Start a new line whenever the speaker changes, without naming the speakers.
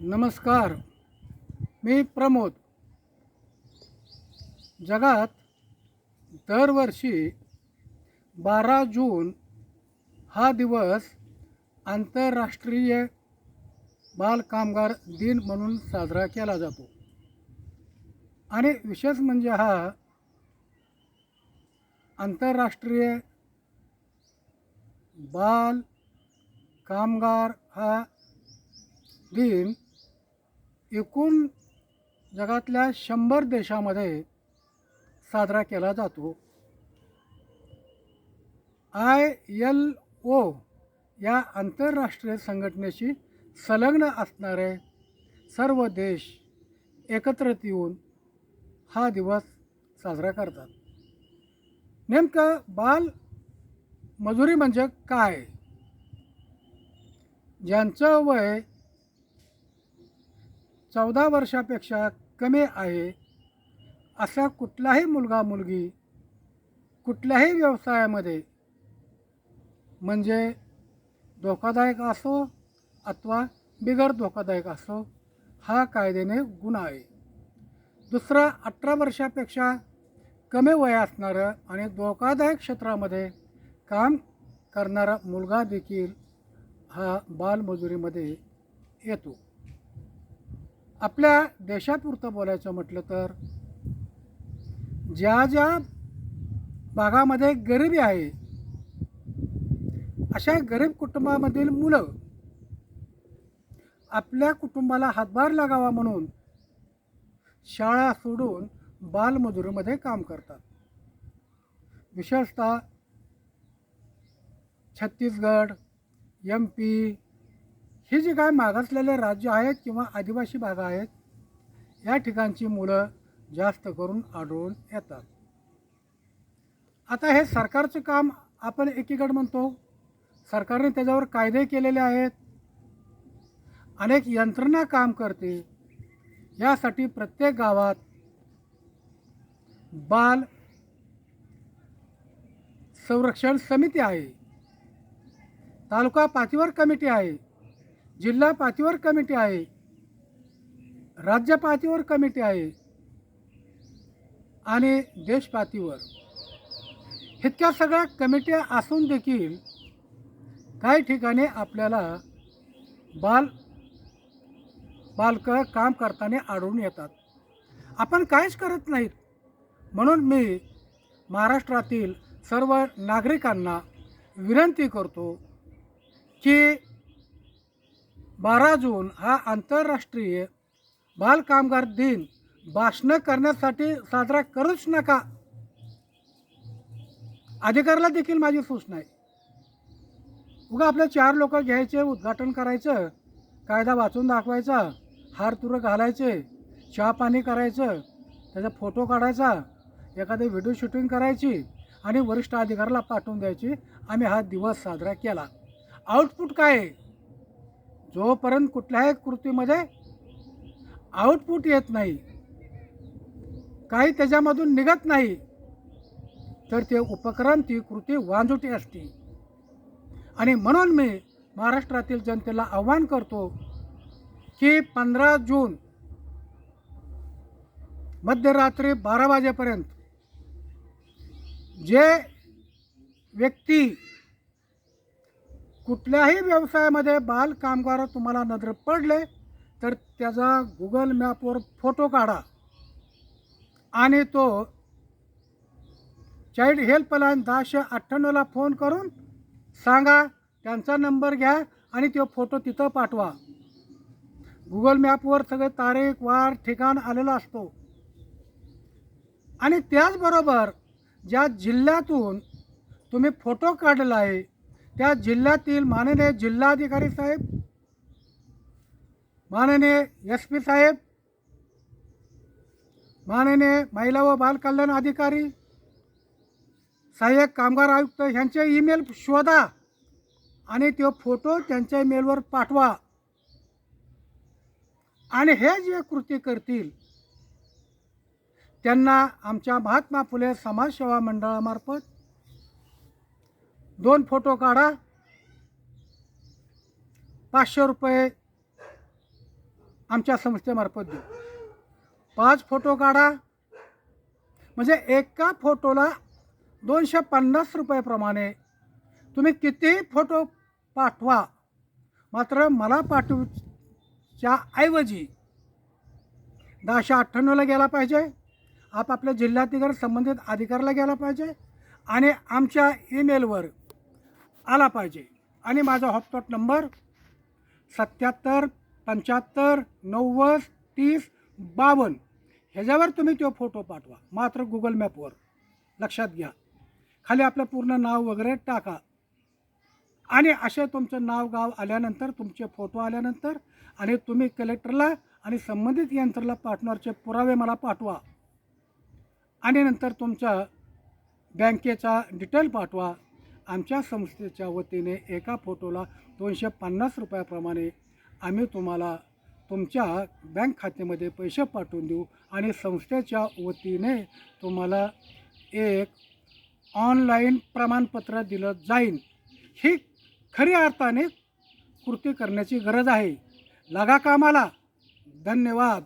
नमस्कार मी प्रमोद. जगात दरवर्षी बारा जून हा दिवस आंतरराष्ट्रीय बालकामगार दिन म्हणून साजरा केला जातो. आणि विशेष म्हणजे हा आंतरराष्ट्रीय बाल कामगार हा दिन एकूण जगातल्या शंभर देशामध्ये साजरा केला जातो. आय एल ओ या आंतरराष्ट्रीय संघटनेशी संलग्न असणारे सर्व देश एकत्रित येऊन हा दिवस साजरा करतात. नेमकं बाल मजुरी म्हणजे काय? ज्यांचं वय चौदा वर्षापेक्षा कमी आहे असा कुठलाही मुलगा मुलगी कुठल्याही व्यवसायामध्ये म्हणजे धोकादायक असो अथवा बिगर धोकादायक असो हा कायद्याने गुन्हा आहे. दुसरा अठरा वर्षापेक्षा कमी वय असणारं आणि धोकादायक क्षेत्रामध्ये काम करणारा मुलगा देखील हा बालमजुरीमध्ये येतो. आपल्या देशापुरतं बोलायचं म्हटलं तर ज्या ज्या भागामध्ये गरिबी आहे अशा गरीब कुटुंबामधील मुलं आपल्या कुटुंबाला हातभार लागावा म्हणून शाळा सोडून बालमजुरीमध्ये काम करतात. विशेषतः छत्तीसगड एम पी ही जी काय मागासलेले राज्य आहेत किंवा आदिवासी भाग आहेत या ठिकाणची मुलं जास्त करून आढळून येतात. आता हे सरकारचं काम आपण एकीकडे म्हणतो सरकारने त्याच्यावर कायदे केलेले आहेत. अनेक यंत्रणा काम करते. यासाठी प्रत्येक गावात बाल संरक्षण समिती आहे. तालुका पातळीवर कमिटी आहे. जिल्हा पातळीवर कमिटी आहे. राज्य पातळीवर कमिटी आहे. आणि देश पातळीवर. इतक्या सगळ्या कमिट्या असून देखील काही ठिकाणी आपल्याला बाल बालकं काम करताना आढळून येतात. आपण काहीच करत नाहीत. म्हणून मी महाराष्ट्रातील सर्व नागरिकांना विनंती करतो की बारा जून हा आंतरराष्ट्रीय बालकामगार दिन. भाषणं करण्यासाठी साजरा करूच नका. अधिकाऱ्याला देखील माझी सूचना आहे उगा आपले चार लोक घ्यायचे उद्घाटन करायचं कायदा वाचून दाखवायचा हार तुरं घालायचे चहा पाणी करायचं त्याचा फोटो काढायचा एखादी व्हिडिओ शूटिंग करायची आणि वरिष्ठ अधिकाऱ्याला पाठवून द्यायची. आम्ही हा दिवस साजरा केला. आउटपुट काय आहे? जोपर्यंत कुठल्याही कृतीमध्ये आउटपुट येत नाही काही त्याच्यामधून निघत नाही तर ते उपक्रम ती कृती वांजुटी असते. आणि म्हणून मी महाराष्ट्रातील जनतेला आव्हान करतो की पंधरा जून मध्यरात्री बारा वाजेपर्यंत जे व्यक्ती कुठल्याही व्यवसायामध्ये बाल कामगार तुम्हाला नजर पडले तर त्याचा गुगल मॅपवर फोटो काढा. आणि तो चाइल्ड हेल्पलाईन दहाशे अठ्ठ्याण्णवला फोन करून सांगा त्यांचा नंबर घ्या आणि तो फोटो तिथं पाठवा. गुगल मॅपवर सगळे तारीख वार ठिकाण आलेला असतो. आणि त्याचबरोबर ज्या जिल्ह्यातून तुम्ही फोटो काढलेला आहे त्या जिल्ह्यातील माननीय जिल्हाधिकारी साहेब माननीय एस पी साहेब माननीय महिला व बालकल्याण अधिकारी सहाय्यक कामगार आयुक्त ह्यांचे ईमेल शोधा आणि तो फोटो त्यांच्या ईमेलवर पाठवा. आणि हे जे कृती करतील त्यांना आमच्या महात्मा फुले समाजसेवा मंडळामार्फत दोन फोटो काढा. पाचशे रुपये आमच्या संस्थेमार्फत देऊ. पाच फोटो काढा. म्हणजे एका फोटोला दोनशे पन्नास रुपयाप्रमाणे तुम्ही कितीही फोटो पाठवा? मात्र मला पाठवच्या ऐवजी दहाशे अठ्ठ्याण्णवला गेला पाहिजे. आपापल्या जिल्हाधिकारी संबंधित अधिकाऱ्याला गेला पाहिजे. आणि आमच्या ईमेलवर आला पाहिजे. आणि माझा हॉटस्पॉट नंबर सत्याहत्तर पंच्याहत्तर नव्वद तीस बावन्न. ह्याच्यावर तुम्ही तो फोटो पाठवा. मात्र गुगल मॅपवर लक्षात घ्या. खाली आपलं पूर्ण नाव वगैरे टाका. आणि असे तुमचं नाव गाव आल्यानंतर तुमचे फोटो आल्यानंतर आणि तुम्ही कलेक्टरला आणि संबंधित यंत्राला पाठवणारचे पुरावे मला पाठवा. आणि नंतर तुमच्या बँकेचा डिटेल पाठवा. आमच्या संस्थेच्या वतीने एका फोटोला दोनशे पन्नास रुपयाप्रमाणे आम्ही तुम्हाला तुमच्या बँक खात्यामध्ये पैसे पाठवून देऊ आणि संस्थेच्या वतीने तुम्हाला एक ऑनलाईन प्रमाणपत्र दिलं जाईल. ही खरी अर्थाने कृती करण्याची गरज आहे. लागा कामाला. धन्यवाद.